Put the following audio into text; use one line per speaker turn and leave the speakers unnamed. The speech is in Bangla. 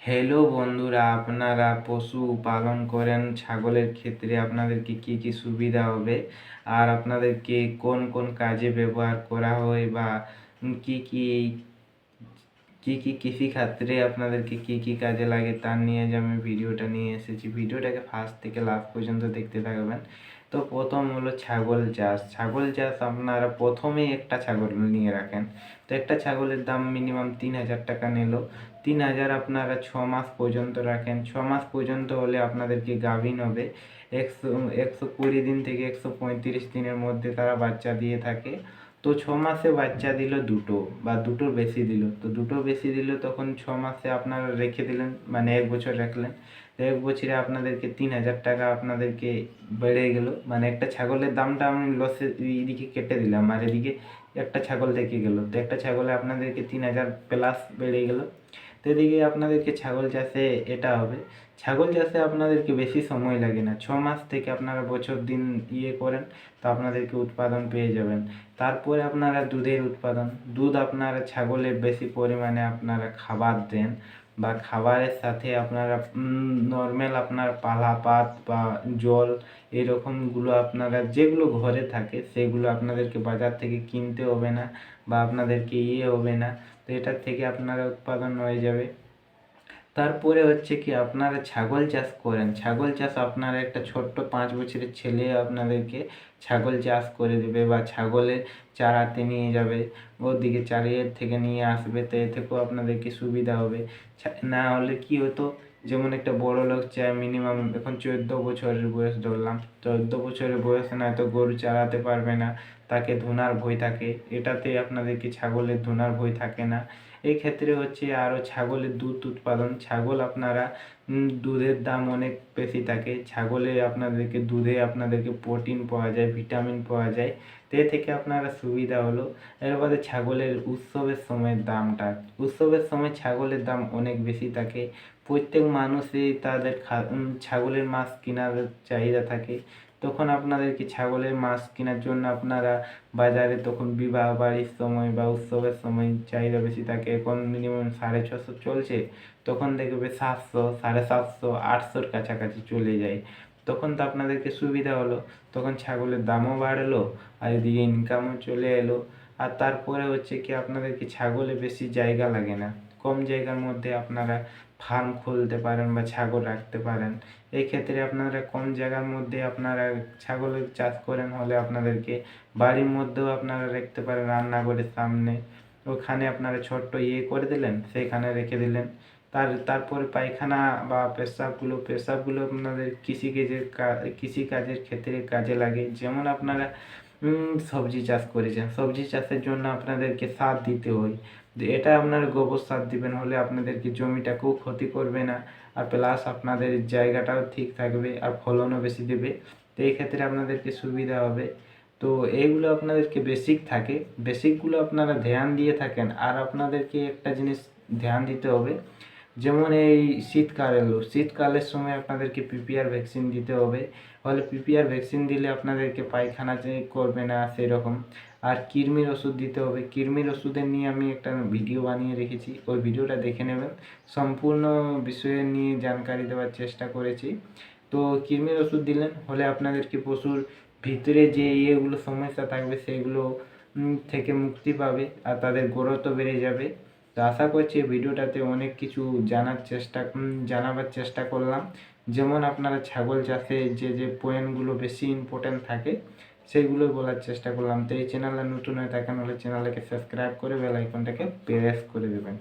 হ্যালো বন্ধুরা, আপনারা পশু পালন করেন, ছাগলের ক্ষেত্রে আপনাদেরকে কি কি সুবিধা হবে? আর আপনাদেরকে কোন কোন কাজে ব্যবহার করা হয় বা কি কি কি কি কৃষিক্ষেত্রে আপনাদেরকে কি কি কাজে লাগে তার নিয়ে যে আমি ভিডিওটা নিয়ে এসেছি। ভিডিওটাকে ফার্স্ট থেকে লাস্ট পর্যন্ত দেখতে থাকবেন। তো প্রথম হলো ছাগল চাষ। ছাগল চাষ আপনারা প্রথমেই একটা ছাগল নিয়ে রাখেন। তো একটা ছাগলের দাম মিনিমাম তিন হাজার টাকা নিল। তিন হাজার আপনারা ছ মাস পর্যন্ত রাখেন। ছ মাস পর্যন্ত হলে আপনাদেরকে গাভিন হবে। একশো একশো কুড়ি দিন থেকে একশো পঁয়ত্রিশ দিনের মধ্যে তারা বাচ্চা দিয়ে থাকে। তো ছ মাসে বাচ্চা দিল দুটো বা দুটো বেশি দিল। তো দুটো বেশি দিল তখন ছ মাসে আপনারা রেখে দিলেন মানে এক বছর রাখলেন। তো এক বছরে আপনাদেরকে তিন হাজার টাকা আপনাদেরকে বেড়ে গেল। মানে একটা ছাগলের দামটা আমি লসে এদিকে কেটে দিলাম আর এদিকে একটা ছাগল থেকে গেল। তো একটা ছাগলে আপনাদেরকে তিন হাজার প্লাস বেড়ে গেল। তো এদিকে আপনাদেরকে ছাগল চাষে এটা হবে। ছাগল চাষে আপনাদেরকে বেশি সময় লাগে না। ছ মাস থেকে আপনারা বছর, দিন ইয়ে করেন, তো আপনাদেরকে উৎপাদন পেয়ে যাবেন। তারপরে আপনারা দুধের উৎপাদন। দুধ আপনারা ছাগলের বেশি পরিমাণে আপনারা খাবার দেন। বা খাবারের সাথে আপনারা নর্মাল আপনার পালা পাত বা জল এরকমগুলো আপনারা যেগুলো ঘরে থাকে সেগুলো আপনাদেরকে বাজার থেকে কিনতে হবে না বা আপনাদেরকে ইয়ে হবে না। তো এটার থেকে আপনারা উৎপাদন হয়ে যাবে। তারপরে হচ্ছে কি আপনারা ছাগল চাষ করেন। ছাগল চাষ আপনারা একটা ছোট্ট পাঁচ বছরের ছেলে আপনাদেরকে ছাগল চাষ করে দেবে বা ছাগলের চারাতে নিয়ে যাবে, ওদিকে চারিয়ে থেকে নিয়ে আসবে, তো এ থেকেও আপনাদেরকে সুবিধা হবে। না হলে কি হতো, যেমন একটা বড় লোক চায় মিনিমাম এখন চোদ্দ বছরের বয়স ধরলাম, চোদ্দ বছরের বয়সে নয়তো গরু চালাতে পারবে না, তাকে ধুনার ভয় থাকে। এটাতে আপনাদেরকে ছাগলের ধুনার ভয় থাকে না। এই ক্ষেত্রে হচ্ছে আরও ছাগলের দুধ উৎপাদন। ছাগল আপনারা দুধের দাম অনেক বেশি থাকে। ছাগলে আপনাদেরকে, দুধে আপনাদেরকে প্রোটিন পাওয়া যায়, ভিটামিন পাওয়া যায়। তে থেকে আপনারা সুবিধা হলো। এরপরে ছাগলের উৎসবের সময় দামটা। উৎসবের সময় ছাগলের দাম অনেক বেশি থাকে। প্রত্যেক মানুষই তাদের ছাগলের মাছ কেনার চাহিদা থাকে। তখন আপনাদেরকে ছাগলের মাছ কেনার জন্য আপনারা বাজারে তখন বিবাহ বাড়ির সময় বা উৎসবের সময় চাহিদা বেশি থাকে? এখন মিনিমাম সাড়ে ছশো চলছে। তখন দেখবে সাতশো, সাড়ে সাতশো, আটশোর কাছাকাছি চলে যায়। তখন তো আপনাদেরকে সুবিধা হলো। তখন ছাগলের দামও বাড়লো, আর এদিকে ইনকামও চলে এলো। আর তারপরে হচ্ছে কি আপনাদেরকে ছাগলে বেশি জায়গা লাগে না? কম জায়গার মধ্যে আপনারা ফার্ম খুলতে পারেন বা ছাগল রাখতে পারেন এই ক্ষেত্রে আপনারা কম জায়গার মধ্যে আপনারা ছাগলের চাষ করেন হলে আপনাদেরকে বাড়ির মধ্যেও আপনারা রাখতে পারেন রান্নাঘরের সামনে। ওখানে আপনারা ছোট্ট ইয়ে করে দিলেন, সেইখানে রেখে দিলেন। তার, তারপরে পায়খানা বা পেশাবগুলো পেশাবগুলো আপনাদের কৃষিকাজের কৃষিকাজের ক্ষেত্রে কাজে লাগে। যেমন আপনারা সবজি চাষ করেছেন, সবজি চাষের জন্য আপনাদেরকে সার দিতে হয়। এটা আপনার গোবর সার দিবেন, হলে আপনাদেরকে জমিটাকেও ক্ষতি করবে না? আর প্লাস আপনাদের জায়গাটাও ঠিক থাকবে আর ফলনও বেশি দেবে। তো এই ক্ষেত্রে আপনাদেরকে সুবিধা হবে। তো এইগুলো আপনাদেরকে বেসিক থাকে। বেসিকগুলো আপনারা ধ্যান দিয়ে থাকেন। আর আপনাদেরকে একটা জিনিস ধ্যান দিতে হবে। যেমন এই শীতকাল এলো শীতকালের সময় আপনাদেরকে পিপিআর ভ্যাকসিন দিতে হবে। ফলে পিপিআর ভ্যাকসিন দিলে আপনাদেরকে পায়খানা করবে না, সেরকম। আর কৃমির ওষুধ দিতে হবে। কৃমির ওষুধের নিয়ে আমি একটা ভিডিও বানিয়ে রেখেছি। ওই ভিডিওটা দেখে নেবেন। সম্পূর্ণ বিষয়ে নিয়ে জানকারি দেওয়ার চেষ্টা করেছি। তো কৃমির ওষুধ দিলেন হলে আপনাদেরকে পশুর ভিতরে যে ইয়েগুলো সমস্যা থাকবে, সেগুলো থেকে মুক্তি পাবে আর তাদের গ্রোথও বেড়ে যাবে। তো আশা করছি ভিডিওটাতে অনেক কিছু জানার চেষ্টা জানাবার চেষ্টা করলাম। যেমন আপনারা ছাগল চাষে যে যে পয়েন্টগুলো বেশি ইম্পর্ট্যান্ট থাকে, সেইগুলো বলার চেষ্টা করলাম। তো এই চ্যানেলে নতুন হয়ে থাকেন হলে চ্যানেলটাকে সাবস্ক্রাইব করে বেল আইকনটাকে প্রেস করে দেবেন।